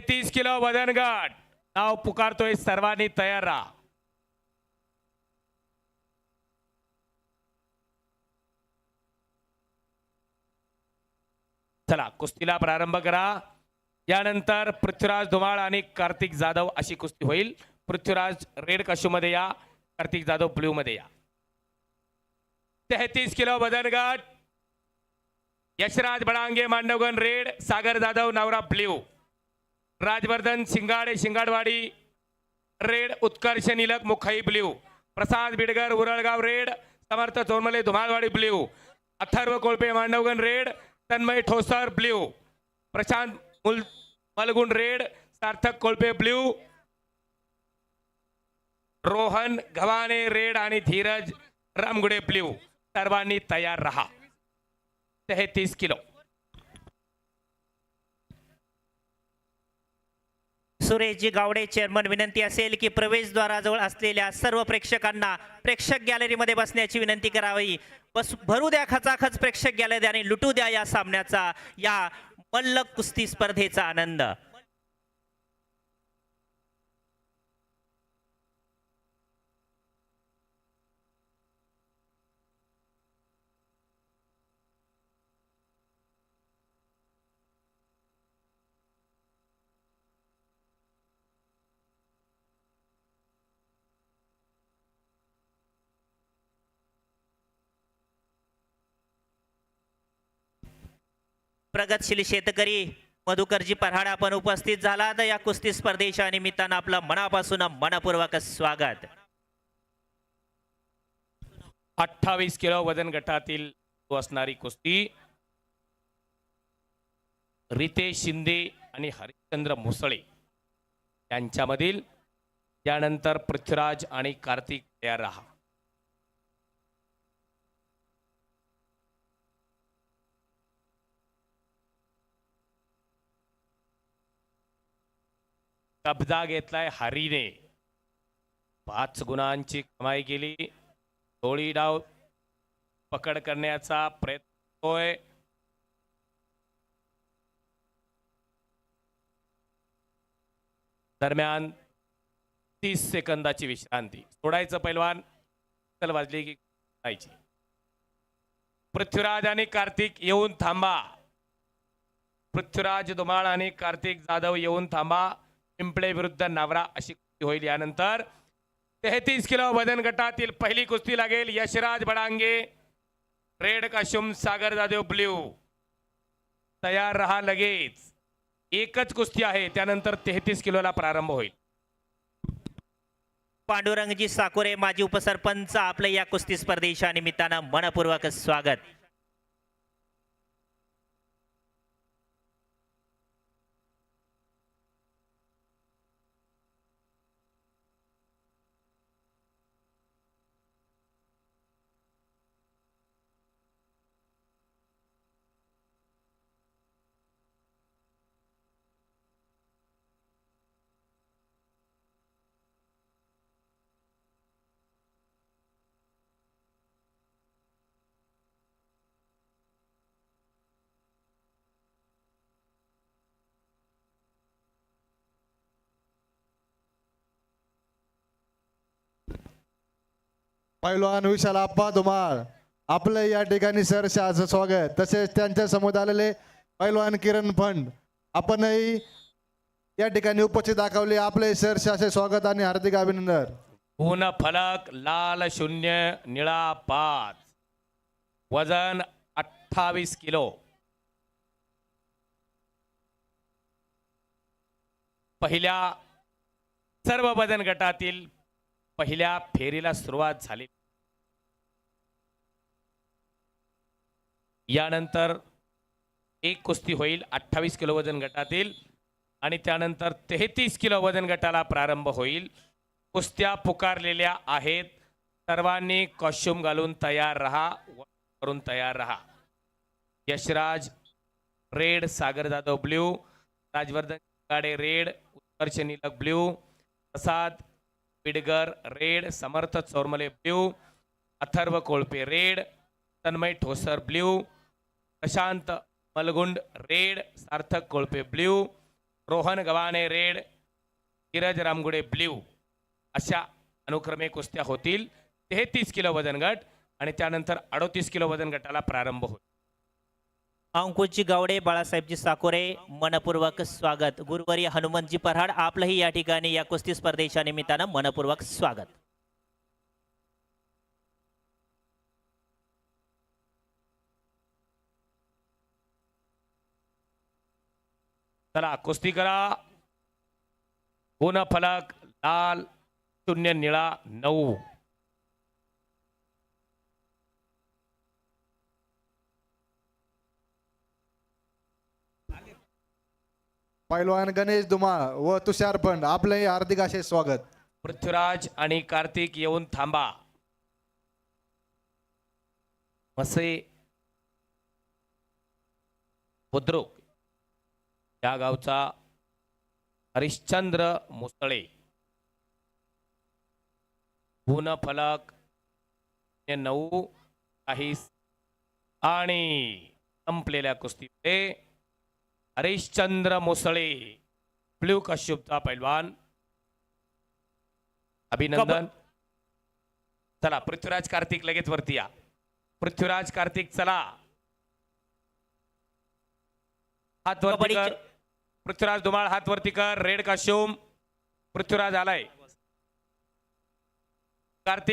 तीस किलो वजन गट. नाव पुकारतोय सर्वांनी तयार राहा. चला कुस्तीला प्रारंभ करा. यानंतर पृथ्वीराज धुमाळ आणि कार्तिक जाधव अशी कुस्ती होईल. पृथ्वीराज रेड कशू मध्ये या कार्तिक जाधव ब्ल्यू मध्ये या. तेहतीस किलो वजन गट. यशराज बडांगे मांडवगण रेड सागर जाधव नवरा blue Rajvardhan Shingade Shingadwadi red Utkarsh Nilak Mukhai blue. Prasad Bidgar Uralgaon red. Samarth Chormale Dhumalwadi blue. Atharva Kolpe Mandavgan red. Tanmay Thosar blue. Prashant मुल Malgun red. Sarthak Kolpe blue. Rohan Ghavane red आणि Dhiraj Ramgude blue. सर्वांनी तयार रहा. तेहतीस kilo. सुरेशजी Gawade chairman विनंती असेल की प्रवेशद्वाराजवळ असलेल्या सर्व प्रेक्षकांना प्रेक्षक गॅलरीमध्ये बसण्याची विनंती करावी. बस भरू द्या खचाखच प्रेक्षक गॅलरी आणि लुटू द्या या सामन्याचा या मल्ल कुस्ती स्पर्धेचा आनंद. प्रगतशील शेतकरी मधुकरजी पराडा आपण उपस्थित झाला. तर या कुस्ती स्पर्धेच्या निमित्तानं आपलं मनापासून मनपूर्वक स्वागत. अठ्ठावीस किलो वजन गटातील असणारी कुस्ती रितेश शिंदे आणि हरिश्चंद्र मुसळे यांच्यामधील त्यानंतर पृथ्वीराज आणि कार्तिक तयार राहा. कब्जा घेतलाय हरीने. पाच गुणांची कमाई केली. दोळी डाव पकड करण्याचा प्रयत्न होय. दरम्यान तीस सेकंदाची विश्रांती. सोडायचं पैलवान चल वाजली की जायची. पृथ्वीराज आणि कार्तिक येऊन थांबा. पृथ्वीराज धुमाळ आणि कार्तिक जाधव येऊन थांबा. पिंपळे विरुद्ध नावरा अशी कुस्ती होईल यानंतर. तेहतीस किलो वजन गटातील पहिली कुस्ती लागेल यशराज बडांगे. रेड काशुम सागर जाधव ब्ल्यू. तयार रहा लगेच. एकच कुस्ती आहे त्यानंतर तेहतीस किलोला प्रारंभ होईल. पांडुरंगजी साकोरे माजी उपसरपंच आपलं या कुस्ती स्पर्धेच्या निमित्तानं मनपूर्वक स्वागत. पैलवान विशाल आप्पा धुमाळ. आपलं या ठिकाणी सर शाचं स्वागत. तसेच त्यांच्यासमोर आलेले पैलवान किरण फंड. आपणही या ठिकाणी उपस्थित दाखवले. आपले सर शाचे स्वागत आणि हार्दिक अभिनंदन. ऊन फलक लाल शून्य निळा पाच. वजन अठ्ठावीस किलो. पहिल्या सर्व वजन गटातील पहिल्या फेरीला सुरुवात झाली. यानंतर एक कुस्ती होईल अठ्ठावीस किलो वजन गटातील आणि त्यानंतर तेहतीस किलो वजन गटाला प्रारंभ होईल. कुस्त्या पुकारलेल्या आहेत. सर्वांनी कॉस्ट्युम घालून तयार रहा व करून तयार रहा. Yashraj red Sagar Jadhav blue Rajvardhan Gade red Utkarsh Nilak blue Prasad Pidgar red Samarth Chormale blue Atharva Kolpe red Tanmay Thosar blue Prashant Malgund red Sarthak Kolpe blue Rohan Gavhane red Kiraj Ramgude blue अशा अनुक्रमे कुस्त्या होतील तेहतीस kilo वजन गट आणि त्यानंतर अडोतीस किलो वजन गटाला प्रारंभ होईल अंकुशजी गावडे बाळासाहेबजी साकोरे मनपूर्वक स्वागत गुरुवारी हनुमंतजी पराड आपलंही या ठिकाणी या कुस्ती स्पर्धेच्या निमित्तानं मनपूर्वक स्वागत चला कुस्ती करा. पूर्ण फलक लाल शून्य निळा नऊ. पैलवान गणेश धुमाळ व तुषार फंड आपलंही हार्दिक असे स्वागत. पृथ्वीराज आणि कार्तिक येऊन थांबा. मसे बुद्रुक. या गावचा हरिश्चंद्र मुसळे. पूर्ण फलक नऊ काही आणि संपलेल्या कुस्तीमध्ये हरिश्चंद्र मुसळे ब्ल्यू कश्यपचा पैलवान. अभिनंदन. चला पृथ्वीराज कार्तिक लगेच वरती या. पृथ्वीराज कार्तिक चला. हात कर. पृथ्वीराज धुमाळ हात वरती कर रेड काश्यूम पृथ्वीराज आलाय. कार्तिक